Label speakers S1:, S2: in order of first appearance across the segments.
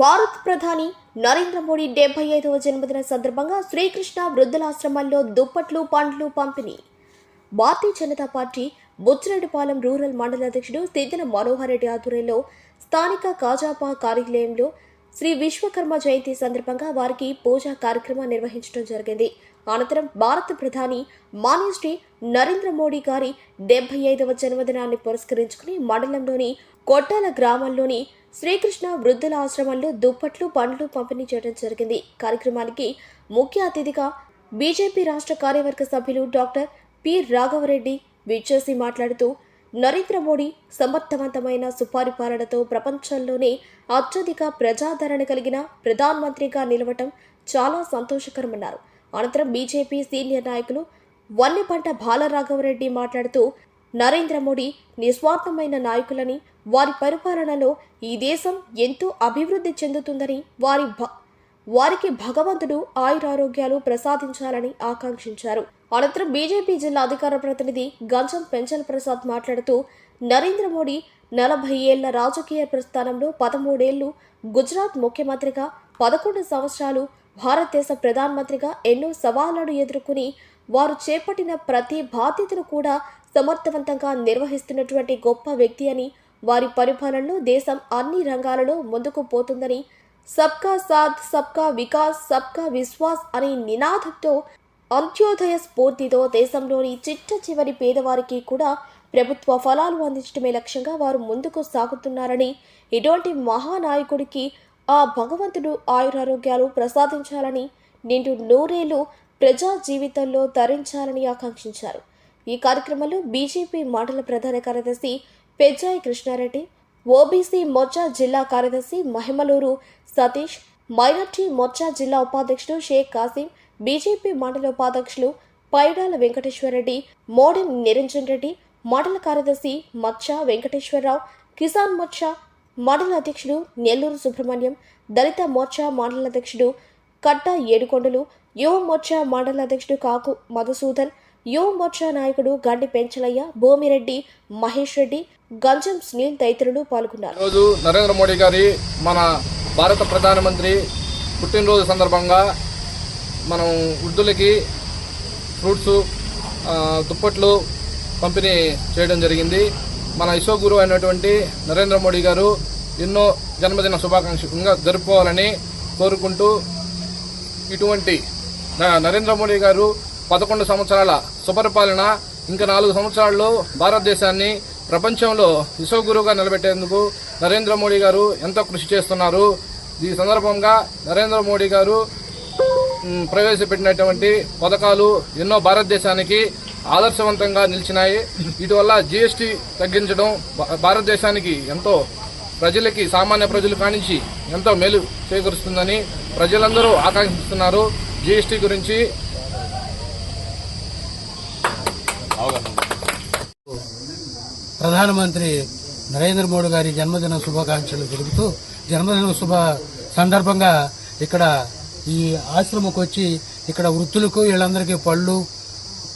S1: భారత్ ప్రధాని నరేంద్ర మోడీ డెబ్బై ఐదవ జన్మదిన సందర్భంగా శ్రీకృష్ణ వృద్ధులాశ్రమాల్లో దుప్పట్లు పండ్లు పంపిణీ. భారతీయ జనతా పార్టీ బుచ్చిరెడ్డిపాలెం రూరల్ మండల అధ్యక్షుడు సిద్దిన మనోహర్ రెడ్డి ఆధ్వర్యంలో స్థానిక కాజాపా కార్యాలయంలో శ్రీ విశ్వకర్మ జయంతి సందర్భంగా వారికి పూజా కార్యక్రమం నిర్వహించడం జరిగింది. అనంతరం భారత ప్రధాని మాన్యశ్రీ నరేంద్ర మోడీ గారి డెబ్బై ఐదవ జన్మదినాన్ని పురస్కరించుకుని మండలంలోని కొట్టాల గ్రామంలోని శ్రీకృష్ణ వృద్ధుల ఆశ్రమంలో దుప్పట్లు పండ్లు పంపిణీ చేయడం జరిగింది. కార్యక్రమానికి ముఖ్య అతిథిగా బీజేపీ రాష్ట్ర కార్యవర్గ సభ్యులు డాక్టర్ పి రాఘవరెడ్డి విచ్చేసి మాట్లాడుతూ నరేంద్ర మోడీ సమర్థవంతమైన సుపరిపాలనతో ప్రపంచంలోనే అత్యధిక ప్రజాదరణ కలిగిన ప్రధానమంత్రిగా నిలవటం చాలా సంతోషకరమన్నారు. అనంతరం బీజేపీ సీనియర్ నాయకులు వన్నెపంట బాలరాఘవరెడ్డి మాట్లాడుతూ నరేంద్ర మోడీ నిస్వార్థమైన నాయకులని వారి పరిపాలనలో ఈ దేశం ఎంతో అభివృద్ధి చెందుతుందని వారి భ- వారికి భగవంతుడు ఆయురారోగ్యాలు ప్రసాదించాలని ఆకాంక్షించారు. అనంతరం బీజేపీ జిల్లా అధికార ప్రతినిధి గంజం పెంచల్ ప్రసాద్ మాట్లాడుతూ నరేంద్ర మోడీ నలభై ఏళ్ళ రాజకీయ ప్రస్థానంలో పదమూడేళ్ళు గుజరాత్ ముఖ్యమంత్రిగా పదకొండు సంవత్సరాలు భారతదేశ ప్రధానమంత్రిగా ఎన్నో సవాళ్ళను ఎదుర్కొని వారు చేపట్టిన ప్రతి బాధ్యతను కూడా సమర్థవంతంగా నిర్వహిస్తున్నటువంటి గొప్ప వ్యక్తి అని వారి పరిపాలనలో దేశం అన్ని రంగాలలో ముందుకు పోతుందని సబ్కా సాథ్ సబ్కా వికాస్ సబ్కా విశ్వాస్ అనే నినాదంతో అంత్యోదయ స్ఫూర్తితో దేశంలోని చిట్ట చివరి పేదవారికి కూడా ప్రభుత్వ ఫలాలు అందించడమే లక్ష్యంగా వారు ముందుకు సాగుతున్నారని ఇటువంటి మహానాయకుడికి ఆ భగవంతుడు ఆయురారోగ్యాలు ప్రసాదించాలని నిండు నూరేళ్ళు ప్రజా జీవితంలో తరించాలని ఆకాంక్షించారు. ఈ కార్యక్రమంలో బీజేపీ మండల ప్రధాన కార్యదర్శి పెజ్జాయి కృష్ణారెడ్డి ఓబీసీ మోర్చా జిల్లా కార్యదర్శి మహిమలూరు సతీష్ మైనార్టీ మోర్చా జిల్లా ఉపాధ్యక్షుడు షేక్ కాసిం బీజేపీ మండల ఉపాధ్యక్షులు పైడాల వెంకటేశ్వరరెడ్డి మోడెం నిరంజన్ రెడ్డి మండల కార్యదర్శి మచ్చ వెంకటేశ్వరరావు కిసాన్ మోర్చా మండల అధ్యక్షుడు నెల్లూరు సుబ్రహ్మణ్యం దళిత మోర్చా మండల అధ్యక్షుడు కట్ట ఏడుకొండలు యువ మోర్చా మండల అధ్యక్షుడు కాకు మధుసూదన్ యువ మోర్చా నాయకుడు గండి పెంచలయ్య భూమిరెడ్డి మహేష్ రెడ్డి గంజం సునీల్ తదితరులు పాల్గొన్నారు.
S2: రోజు నరేంద్ర మోడీ గారి మన భారత ప్రధానమంత్రి పుట్టినరోజు సందర్భంగా మనం వృద్ధులకి ఫ్రూట్స్ దుప్పట్లు పంపిణీ చేయడం జరిగింది. మన ఇసో గురువు అయినటువంటి నరేంద్ర మోడీ గారు ఎన్నో జన్మదిన శుభాకాంక్షలుగా జరుపుకోవాలని కోరుకుంటూ ఇటువంటి నరేంద్ర మోడీ గారు పదకొండు సంవత్సరాల సుపరిపాలన ఇంకా నాలుగు సంవత్సరాల్లో భారతదేశాన్ని ప్రపంచంలో విశ్వగురువుగా నిలబెట్టేందుకు నరేంద్ర మోడీ గారు ఎంతో కృషి చేస్తున్నారు. ఈ సందర్భంగా నరేంద్ర మోడీ గారు ప్రవేశపెట్టినటువంటి పథకాలు ఎన్నో భారతదేశానికి ఆదర్శవంతంగా నిలిచినాయి. వీటి వల్ల జీఎస్టీ తగ్గించడం భా- భారతదేశానికి ఎంతో ప్రజలకి సామాన్య ప్రజలు కానించి ఎంతో మేలు చేకూరుస్తుందని ప్రజలందరూ ఆకాంక్షిస్తున్నారు. జీఎస్టీ గురించి
S3: ప్రధానమంత్రి నరేంద్ర మోడీ గారి జన్మదిన శుభాకాంక్షలు తెలుపుతూ జన్మదిన శుభ సందర్భంగా ఇక్కడ ఈ ఆశ్రమకు వచ్చి ఇక్కడ వృత్తులకు వీళ్ళందరికీ పళ్ళు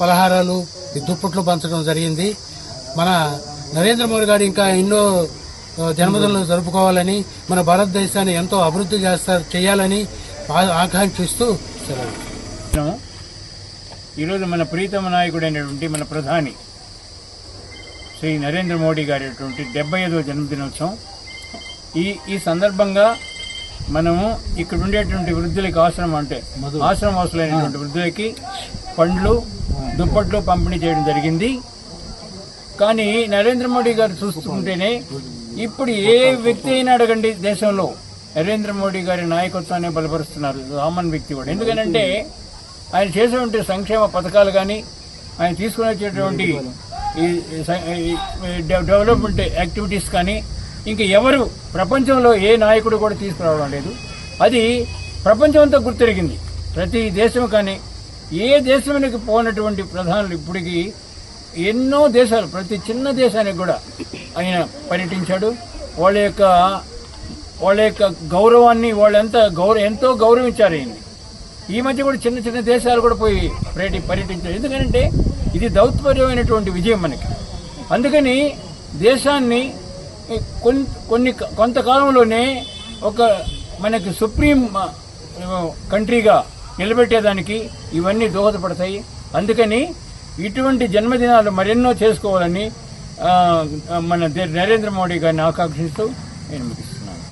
S3: పలహారాలు ఈ దుప్పట్లు పంచడం జరిగింది. మన నరేంద్ర మోడీ గారు ఇంకా ఎన్నో ఆ, జన్మదినాలు జరుపుకోవాలని మన భారతదేశాన్ని ఎంతో అభివృద్ధి చేస్తారు చేయాలని ఆకాంక్షిస్తూ సెలవు.
S4: ఈరోజు మన ప్రీతమ నాయకుడైనటువంటి మన ప్రధాని శ్రీ నరేంద్ర మోడీ గారి డెబ్బై ఐదవ జన్మదినోత్సవం. ఈ ఈ సందర్భంగా మనము ఇక్కడ ఉండేటువంటి వృద్ధులకి ఆశ్రమం అంటే ఆశ్రమవాసులైనటువంటి వృద్ధులకి పండ్లు దుప్పట్లు పంపిణీ చేయడం జరిగింది. కానీ నరేంద్ర మోడీ గారు చూసుకుంటేనే ఇప్పుడు ఏ వ్యక్తి అయినా అడగండి దేశంలో. నరేంద్ర మోడీ గారి నాయకత్వాన్ని బలపరుస్తున్నారు. కామన్ వ్యక్తి కూడా. ఎందుకనంటే ఆయన చేసేటువంటి సంక్షేమ పథకాలు కానీ ఆయన తీసుకుని వచ్చేటువంటి ఈ డె- డెవలప్మెంట్ యాక్టివిటీస్ కానీ ఇంకా ఎవరు ప్రపంచంలో ఏ నాయకుడు కూడా తీసుకురావడం లేదు. అది ప్రపంచమంతా గుర్తెరిగింది ప్రతి దేశం కానీ ఏ దేశానికి పోనటువంటి ప్రధానులు ఇప్పటికీ ఎన్నో దేశాలు ప్రతి చిన్న దేశానికి కూడా ఆయన పర్యటించాడు. వాళ్ళ యొక్క వాళ్ళ యొక్క గౌరవాన్ని వాళ్ళంతా గౌరవ ఎంతో గౌరవించారు ఆయన్ని ఈ మధ్య కూడా చిన్న చిన్న దేశాలు కూడా పోయి పర్యటి పర్యటించారు. ఎందుకంటే ఇది దౌత్పర్యమైనటువంటి విజయం మనకి. అందుకని దేశాన్ని కొన్ని కొన్ని కొంతకాలంలోనే ఒక మనకి సుప్రీం కంట్రీగా నిలబెట్టేదానికి ఇవన్నీ దోహదపడతాయి. అందుకని ఇటువంటి జన్మదినాలు మరెన్నో చేసుకోవాలని మన నరేంద్ర మోడీ గారిని ఆకాంక్షిస్తూ నేను ముగిస్తున్నాను.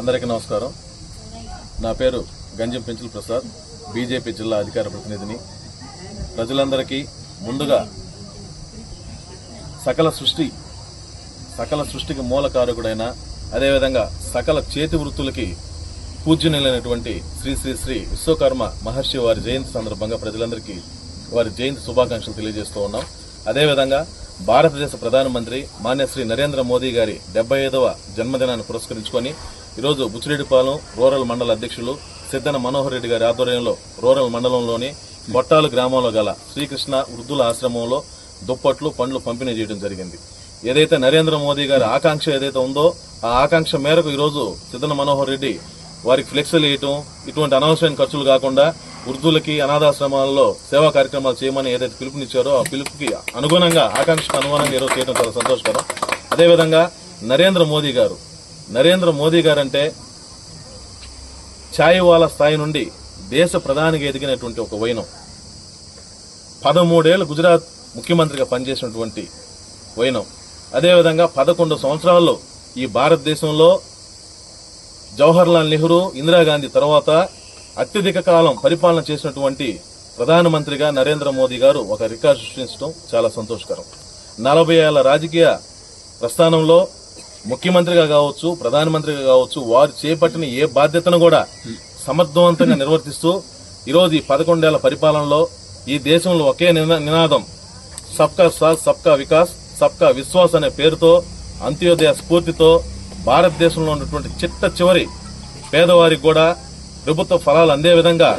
S5: అందరికీ నమస్కారం. నా పేరు గంజం పెంచుల ప్రసాద్ బీజేపీ జిల్లా అధికార ప్రతినిధిని. ప్రజలందరికీ ముందుగా సకల సృష్టి సకల సృష్టికి మూల కారకుడైన అదేవిధంగా సకల చేతి వృత్తులకి పూజ్యనీయులైనటువంటి శ్రీ శ్రీ శ్రీ విశ్వకర్మ మహర్షి వారి జయంతి సందర్భంగా ప్రజలందరికీ వారి జయంతి శుభాకాంక్షలు తెలియజేస్తూ ఉన్నాం. అదేవిధంగా భారతదేశ ప్రధానమంత్రి మాన్య శ్రీ నరేంద్ర మోదీ గారి డెబ్బై ఐదవ జన్మదినాన్ని పురస్కరించుకొని ఈరోజు బుచ్చిరెడ్డిపాలెం రూరల్ మండల అధ్యక్షులు సిద్దన మనోహర్ రెడ్డి గారి ఆధ్వర్యంలో రూరల్ మండలంలోని బొట్టాలు గ్రామంలో గల శ్రీకృష్ణ వృద్ధుల ఆశ్రమంలో దుప్పట్లు పండ్లు పంపిణీ చేయడం జరిగింది. ఏదైతే నరేంద్ర మోదీ గారి ఆకాంక్ష ఏదైతే ఉందో ఆ ఆకాంక్ష మేరకు ఈరోజు సిద్దన మనోహర్ రెడ్డి వారికి ఫ్లెక్సీలు వేయటం ఇటువంటి అనవసరమైన ఖర్చులు కాకుండా వృద్ధులకి అనాథాశ్రమాల్లో సేవా కార్యక్రమాలు చేయమని ఏదైతే పిలుపునిచ్చారో ఆ పిలుపుకి అనుగుణంగా ఆకాంక్షకు అనుగుణంగా ఈరోజు చేయడం చాలా సంతోషకరం. అదేవిధంగా నరేంద్ర మోదీ గారు నరేంద్ర మోదీ గారు అంటే ఛాయవాల స్థాయి నుండి దేశ ప్రధానిగా ఎదిగినటువంటి ఒక వైనం. పదమూడేళ్ళు గుజరాత్ ముఖ్యమంత్రిగా పనిచేసినటువంటి వైనం. అదేవిధంగా పదకొండు సంవత్సరాల్లో ఈ భారతదేశంలో జవహర్లాల్ నెహ్రూ ఇందిరాగాంధీ తర్వాత అత్యధిక కాలం పరిపాలన చేసినటువంటి ప్రధానమంత్రిగా నరేంద్ర మోదీ గారు ఒక రికార్డు సృష్టించడం చాలా సంతోషకరం. నలభై ఏళ్ళ రాజకీయ ప్రస్థానంలో ముఖ్యమంత్రిగా కావచ్చు ప్రధానమంత్రిగా కావచ్చు వారు చేపట్టిన ఏ బాధ్యతను కూడా సమర్థవంతంగా నిర్వర్తిస్తూ ఈరోజు ఈ పదకొండేళ్ళ పరిపాలనలో ఈ దేశంలో ఒకే నినా- నినాదం సబ్కా సాత్ సబ్కా వికాస్ సబ్కా విశ్వాస్ అనే పేరుతో అంత్యోదయ స్ఫూర్తితో భారతదేశంలో ఉన్నటువంటి చిట్ట చివరి పేదవారికి కూడా ప్రభుత్వ ఫలాలు అందే విధంగా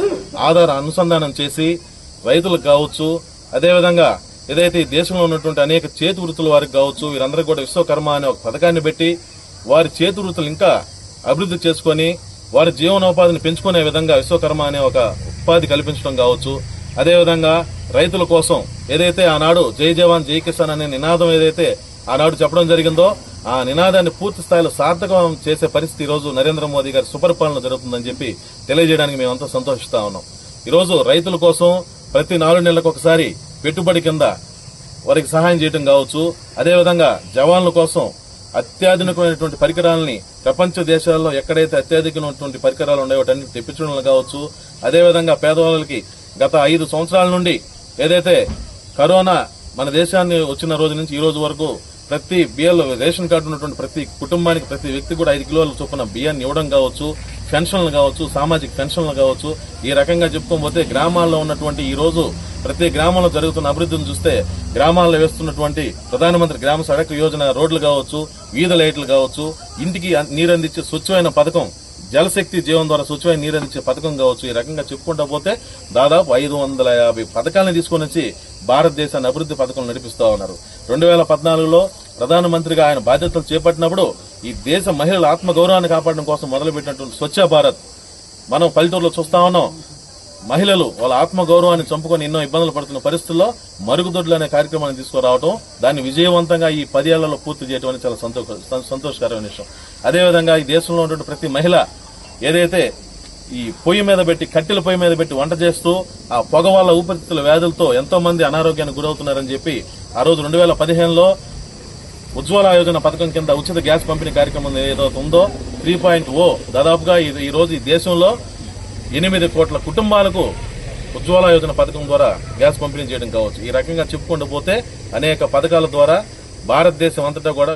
S5: ఆధార అనుసంధానం చేసి రైతులకు కావచ్చు అదేవిధంగా ఏదైతే ఈ దేశంలో ఉన్నటువంటి అనేక చేతి వృత్తుల వారికి కావచ్చు వీరందరూ కూడా విశ్వకర్మ అనే ఒక పథకాన్ని పెట్టి వారి చేతి వృత్తులు ఇంకా అభివృద్ధి చేసుకొని వారి జీవనోపాధిని పెంచుకునే విధంగా విశ్వకర్మ అనే ఒక ఉపాధి కల్పించడం కావచ్చు. అదేవిధంగా రైతుల కోసం ఏదైతే ఆనాడు జై జవాన్ జై కిసాన్ అనే నినాదం ఏదైతే ఆనాడు చెప్పడం జరిగిందో ఆ నినాదాన్ని పూర్తి స్థాయిలో సార్థకం చేసే పరిస్థితి ఈరోజు రోజు నరేంద్ర మోదీ గారి సుపరిపాలన జరుగుతుందని చెప్పి తెలియజేయడానికి మేమంతా సంతోషిస్తా ఉన్నాం. ఈరోజు రైతుల కోసం ప్రతి నాలుగు నెలలకు ఒకసారి పెట్టుబడి కింద వారికి సహాయం చేయడం కావచ్చు. అదేవిధంగా జవాన్ల కోసం అత్యాధునికమైనటువంటి పరికరాలని ప్రపంచ దేశాల్లో ఎక్కడైతే అత్యాధికమైనటువంటి పరికరాలు ఉన్నాయో వాటన్ని తెప్పించడం కావచ్చు. అదేవిధంగా పేదవాళ్ళకి గత ఐదు సంవత్సరాల నుండి ఏదైతే కరోనా మన దేశాన్ని వచ్చిన రోజు నుంచి ఈ రోజు వరకు ప్రతి బియ్యంలో రేషన్ కార్డు ఉన్నటువంటి ప్రతి కుటుంబానికి ప్రతి వ్యక్తి కూడా ఐదు కిలోల చొప్పున బియ్యాన్ని ఇవ్వడం కావచ్చు పెన్షన్లు కావచ్చు సామాజిక పెన్షన్లు కావచ్చు ఈ రకంగా చెప్పుకోకపోతే గ్రామాల్లో ఉన్నటువంటి ఈ రోజు ప్రతి గ్రామంలో జరుగుతున్న అభివృద్ధిని చూస్తే గ్రామాల్లో వేస్తున్నటువంటి ప్రధానమంత్రి గ్రామ సడక్ యోజన రోడ్లు కావచ్చు వీధి లైట్లు కావచ్చు ఇంటికి నీరు అందించే స్వచ్ఛమైన పథకం జలశక్తి జీవం ద్వారా స్వచ్ఛమైన నీరు అందించే పథకం కావచ్చు ఈ రకంగా చెప్పుకుంటా పోతే దాదాపు ఐదు వందల యాభై పథకాలను తీసుకొని వచ్చి భారతదేశాన్ని అభివృద్ధి పథకం నడిపిస్తా ఉన్నారు. రెండు వేల పద్నాలుగులో ప్రధానమంత్రిగా ఆయన బాధ్యతలు చేపట్టినప్పుడు ఈ దేశ మహిళల ఆత్మ గౌరవాన్ని కాపాడడం కోసం మొదలుపెట్టినటువంటి స్వచ్ఛ భారత్ మనం పల్లెటూరులో చూస్తా ఉన్నాం. మహిళలు వాళ్ళ ఆత్మగౌరవాన్ని చంపుకొని ఎన్నో ఇబ్బందులు పడుతున్న పరిస్థితుల్లో మరుగుదొడ్లు అనే కార్యక్రమాన్ని తీసుకురావడం దాన్ని విజయవంతంగా ఈ పదేళ్ళలో పూర్తి చేయడం అనేది చాలా సంతోష సంతోషకరమైన విషయం. అదేవిధంగా ఈ దేశంలో ఉన్నటువంటి ప్రతి మహిళ ఏదైతే ఈ పొయ్యి మీద పెట్టి కట్టెల పొయ్యి మీద పెట్టి వంట చేస్తూ ఆ పొగ వల్ల ఊపిరితిత్తుల వ్యాధులతో ఎంతో మంది అనారోగ్యానికి గురవుతున్నారని చెప్పి ఆ రోజు రెండు వేల పదిహేనులో ఉజ్వల యోజన పథకం కింద ఉచిత గ్యాస్ పంపిణీ కార్యక్రమం ఏదైతే ఉందో త్రీ పాయింట్ ఓ దాదాపుగా ఈ- ఈ రోజు ఈ దేశంలో ఎనిమిది కోట్ల కుటుంబాలకు ఉజ్వల యోజన పథకం ద్వారా గ్యాస్ పంపిణీ చేయడం కావచ్చు. ఈ రకంగా చెప్పుకుంటూ పోతే అనేక పథకాల ద్వారా భారతదేశం అంతటా కూడా